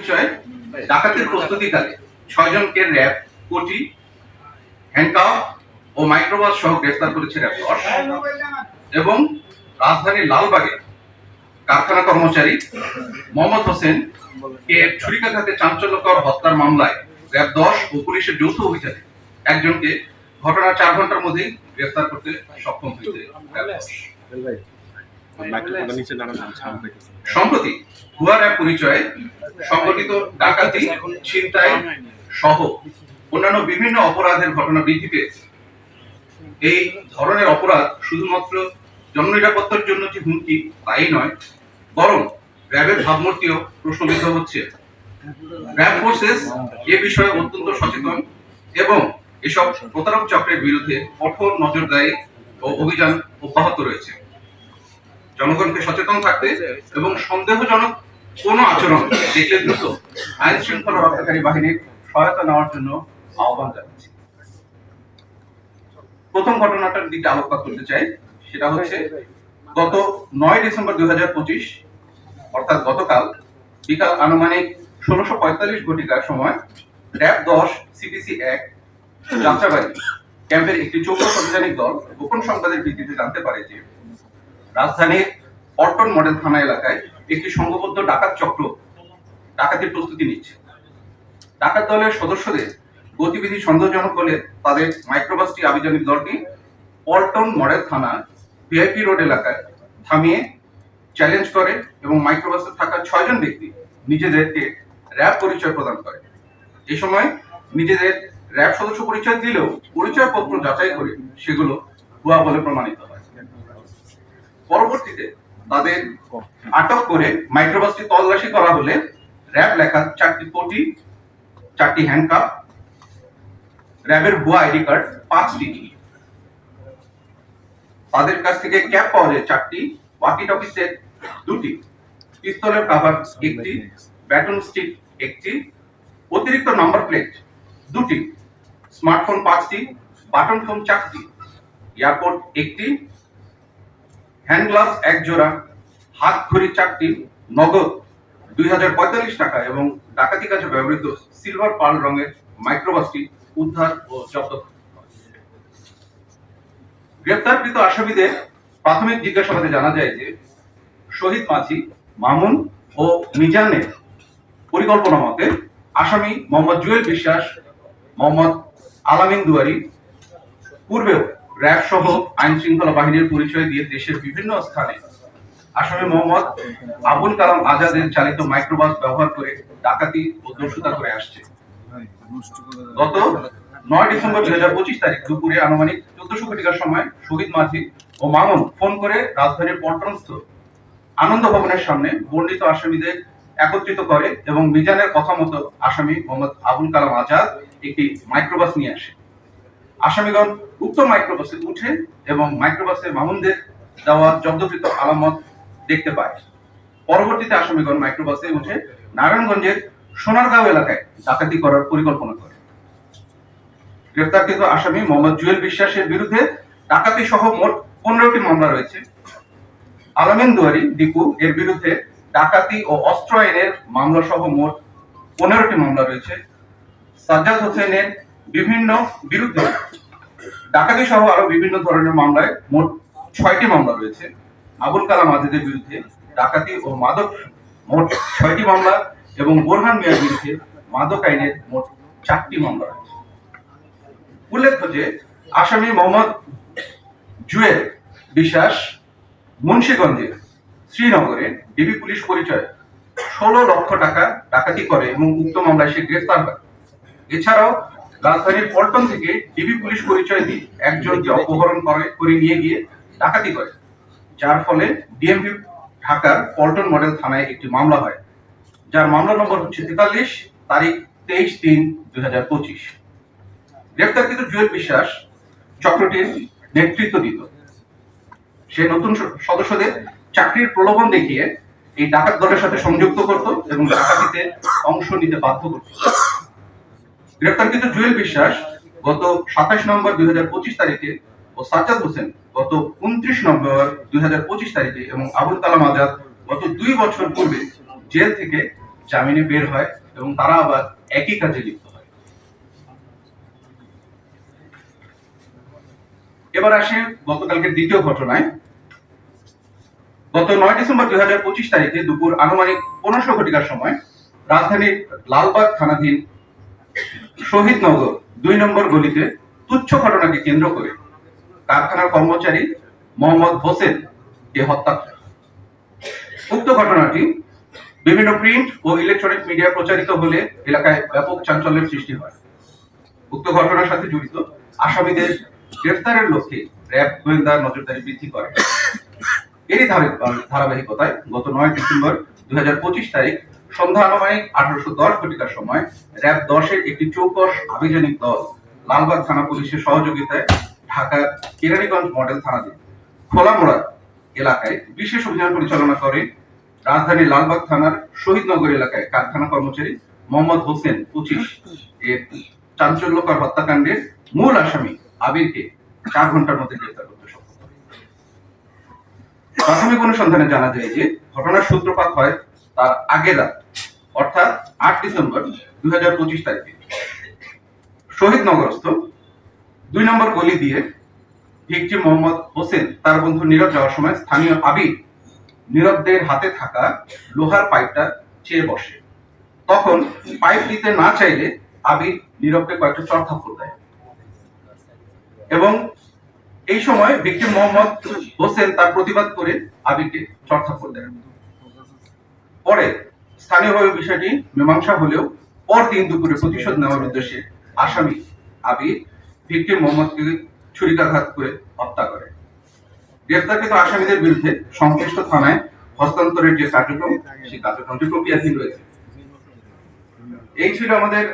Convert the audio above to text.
বিষয়ে ডাকাতির ছয়জনকে র্যাব, কোটি ও মাইক্রোবাস সহ গ্রেফতার করেছে র্যাব এবং রাজধানীর লালবাগে কারখানা কর্মচারী মোহাম্মদ হোসেন কে ছুরিকাঘাতে চাঞ্চল্যকর হত্যার মামলায় র্যাব দশ ও পুলিশের যৌথ অভিযানে একজনকে ঘটনার চার ঘণ্টার মধ্যেই গ্রেফতার করতে সক্ষম হয়েছে সম্প্রতি ভুয়া র্যাব পরিচয়ে সংগঠিত ডাকাতি ছিনতাই সহ অন্যান্য বিভিন্ন অপরাধের ঘটনা বৃদ্ধি পেয়েছে। এই ধরনের অপরাধ শুধুমাত্র জননিরাপত্তার জন্য যে হুমকি তাই নয় বরং র্যাবের ভাবমূর্তিও প্রশ্নবিদ্ধ হচ্ছে। র্যাব ফোর্সেস এ বিষয়ে অত্যন্ত সচেতন এবং এসব প্রতারক চক্রের বিরুদ্ধে কঠোর নজরদারি ও অভিযান অব্যাহত রয়েছে। জনগণকে সচেতন থাকতে এবং সন্দেহজনক কোনো আচরণ দেখলে দ্রুত আইন শৃঙ্খলা রক্ষাকারী বাহিনীর সহায়তা নেওয়ার জন্য আহ্বান জানাচ্ছি। প্রথম ঘটনাটার দিকে আলোকপাত করতে চাই, সেটা হচ্ছে গত নয় ডিসেম্বর দুই হাজার পঁচিশ, অর্থাৎ গতকাল বিকাল আনুমানিক ষোলোশো পঁয়তাল্লিশ ঘটিকার সময় র্যাব দশ, সিপিসি এক, যাত্রাবাড়ি ক্যাম্পের একটি চৌকস অভিযানিক দল গোপন সংবাদের ভিত্তিতে জানতে পারে যে রাজধানীর পল্টন মডেল থানা এলাকায় একটি সংঘবদ্ধ ডাকাত চক্র ডাকাতির প্রস্তুতি নিচ্ছে। ডাকাত দলের সদস্যদের গতিবিধি সন্দেহজনক হলে তাদের মাইক্রোবাসটি আভিযানিক দলটি পল্টন মডেল থানা ভিআইপি রোড এলাকায় থামিয়ে চ্যালেঞ্জ করে এবং মাইক্রোবাসে থাকা ছয়জন ব্যক্তি নিজেদেরকে র্যাব পরিচয় প্রদান করে। এ সময় নিজেদের র্যাব সদস্য পরিচয় দিলেও পরিচয়পত্র যাচাই করে সেগুলো ভুয়া বলে প্রমাণিত। হয় পরবর্তীতে তাদের আটক করে মাইক্রোবাসটি তল্লাশি করা হলে র্যাব লেখা চারটি কোটি, চারটি হ্যান্ডকাপ র্যাবের ভুয়া আইডি কার্ড, পাঁচটি তাদের কাছ থেকে ক্যাপ পাওয়া যায় চারটি ওয়াকি টকি সেট দুটি। পিস্তলের কাভার একটি ব্যাটন স্টিক একটি, অতিরিক্ত নাম্বার প্লেট দুটি স্মার্টফোন পাঁচটি বাটন ফোন চারটি এয়ারপোর্ট একটি হ্যান্ড গ্লাভস এক জোড়া, হাত ঘড়ি চারটি, নগদ দুই হাজার পঁয়তাল্লিশ টাকা এবং ডাকাতি কাজে ব্যবহৃত সিলভার পার্ল রঙের মাইক্রোবাসটি উদ্ধার ও জব্দ গ্রেপ্তারকৃত আসামিদের প্রাথমিক জিজ্ঞাসাবাদে জানা যায় যে, শহীদ মাঝি, মামুন ও মিজানের পরিকল্পনা মতে আসামি মোহাম্মদ জুয়েল বিশ্বাস, মোহাম্মদ আলামিন দুয়ারি, পূর্বেও র্যাব সহ আইন শৃঙ্খলা বাহিনীর পরিচয় দিয়ে দেশের বিভিন্ন স্থানে আসামি মোহাম্মদ আবুল কালাম আজাদের চালিত মাইক্রোবাস ব্যবহার করে ডাকাতি ও দস্যুতা করে আসছে। গত নয় ডিসেম্বর দুই হাজার পঁচিশ তারিখ দুপুরে আনুমানিক চোদ্দশো ঘটিকার সময় শহীদ মাঝি ও মামুন ফোন করে রাজধানীর পল্টনস্থ আনন্দ ভবনের সামনে বর্ণিত আসামিদের একত্রিত করে এবং মিজানের কথা মতো আসামি মোহাম্মদ আবুল কালাম আজাদ একটি মাইক্রোবাস নিয়ে আসে। আসামিগণ উক্ত মাইক্রোবাসে উঠে এবং মাইক্রোবাসে মামুনদের দেওয়া জব্দকৃত আলামত দেখতে পায়। পরবর্তীতে আসামিগণ মাইক্রোবাসে উঠে নারায়ণগঞ্জের সোনারগাঁও এলাকায় ডাকাতি করার পরিকল্পনা করে। গ্রেপ্তারকৃত আসামি মোহাম্মদ জুয়েল বিশ্বাসের বিরুদ্ধে ডাকাতি সহ মোট পনেরোটি মামলা রয়েছে। আলামিন দুয়ারি দীপু এর বিরুদ্ধে ডাকাতি ও অস্ত্র আইনের মামলা সহ মোট পনেরোটি মামলা রয়েছে। সাজ্জাদ হোসেনের বিভিন্ন বিরুদ্ধে ডাকাতি সহ আরও বিভিন্ন ধরনের মামলায় মোট ছয়টি মামলা রয়েছে। আবুল কালাম আজাদের বিরুদ্ধে ডাকাতি ও মাদক মোট ছয়টি মামলা এবং বোরহান মিয়ার বিরুদ্ধে মাদক আইনের মোট চারটি মামলা রয়েছে। উল্লেখ্য যে আসামি মোহাম্মদ জুয়েল বিশ্বাস মুন্সীগঞ্জে শ্রীনগরে ডিবি পুলিশ পরিচয় ষোলো লক্ষ টাকা ডাকাতি করে এবং উক্ত মামলায় সে গ্রেফতার হয়। এছাড়াও রাজধানীর পল্টন থেকে ডিবি পুলিশ পরিচয় দিয়ে একজনকে অপহরণ করে করে নিয়ে গিয়ে ডাকাতি করে। যার ফলে ডিএমপি ঢাকার পল্টন মডেল থানায় একটি মামলা হয়। যার মামলা নম্বর হচ্ছে তেতাল্লিশ, তারিখ তেইশ তিন দুই হাজার পঁচিশ। গ্রেফতারকৃত জুয়েল বিশ্বাস চক্রটির নেতৃত্ব দিত সে নতুন সদস্যদের চাকরির প্রলোভন দেখিয়ে এই ডাকাত দলের সাথে সংযুক্ত করত এবং ডাকাতিতে অংশ নিতে বাধ্য করত। গ্রেপ্তারকৃত জুয়েল বিশ্বাস গত সাতাশ নভেম্বর দুই হাজার পঁচিশ তারিখে ও সাজ্জাদ হোসেন গত উনত্রিশ নভেম্বর দুই হাজার পঁচিশ তারিখে এবং আবুল কালাম আজাদ গত দুই বছর পূর্বে জেল থেকে জামিনে বের হয় এবং তারা আবার একই কাজে লিপ্ত হয়। এবার আসে গতকালকের দ্বিতীয় ঘটনায়। গত নয় ডিসেম্বর দুই হাজার পঁচিশ তারিখে দুপুর আনুমানিক পনেরোশো ঘটিকার সময় রাজধানীর লালবাগ থানাধীন শহীদনগর দুই নম্বর গলিতে তুচ্ছ ঘটনাকে কেন্দ্র করে কারখানার কর্মচারী মোহাম্মদ হোসেন কে হত্যা করে। উক্ত ঘটনাটি বিভিন্ন প্রিন্ট ও ইলেকট্রনিক মিডিয়া প্রচারিত হলে এলাকায় ব্যাপক চাঞ্চল্যের সৃষ্টি হয়। উক্ত ঘটনার সাথে জড়িত আসামিদের গ্রেফতারের লক্ষ্যে র্যাব গোয়েন্দা নজরদারি বৃদ্ধি করে। এরই ধারা- ধারাবাহিকতায় গত নয় ডিসেম্বর দুই হাজার পঁচিশ তারিখ সন্ধ্যা আনুমানিক আঠারোশো দশ ঘটিকার সময় র্যাব দশের একটি চৌকস আভিযানিক দল লালবাগ থানা পুলিশের সহযোগিতায় ঢাকার কেরানীগঞ্জ মডেল থানাধীন খোলামোড়া এলাকায় বিশেষ অভিযান পরিচালনা করে লালবাগ থানার শহীদনগর এলাকায় কারখানা কর্মচারী মোহাম্মদ হোসেন পঁচিশ এর চাঞ্চল্যকর হত্যাকাণ্ডের মূল আসামি আবিরকে চার ঘণ্টার মধ্যে গ্রেফতার করতে সক্ষম প্রাথমিক অনুসন্ধানে জানা যায় যে ঘটনার সূত্রপাত হয় তার আগের রাত, অর্থাৎ আট ডিসেম্বর দুই হাজার পঁচিশ তারিখে। শহীদ নগরস্থ, দুই নম্বর গলি দিয়ে ভিকটিম মোহাম্মদ হোসেন তার বন্ধু নীরব যাওয়ার সময় স্থানীয় আবির নীরবদের হাতে থাকা লোহার পাইপটা চেয়ে বসে। তখন পাইপ দিতে না চাইলে আবির নীরবকে কয়েকটা চর থাপ্পড় দেয়। এবং এই সময় ভিকটিম মোহাম্মদ হোসেন তার প্রতিবাদ করে আবিরকে চর থাপ্পড় দেয় পরে স্থানীয়ভাবে বিষয়টি মীমাংসা হলেও পরদিন দুপুরে প্রতিশোধ নেওয়ার উদ্দেশ্যে আসামি আবির, ভিক্টিম মোহাম্মদকে ছুরিকাঘাত করে হত্যা করে। গ্রেফতারকৃত আসামিদের বিরুদ্ধে সংশ্লিষ্ট থানায় হস্তান্তরের যে কার্যক্রম, সেই কার্যক্রমটি প্রক্রিয়াধীন রয়েছে। এই ছিল আমাদের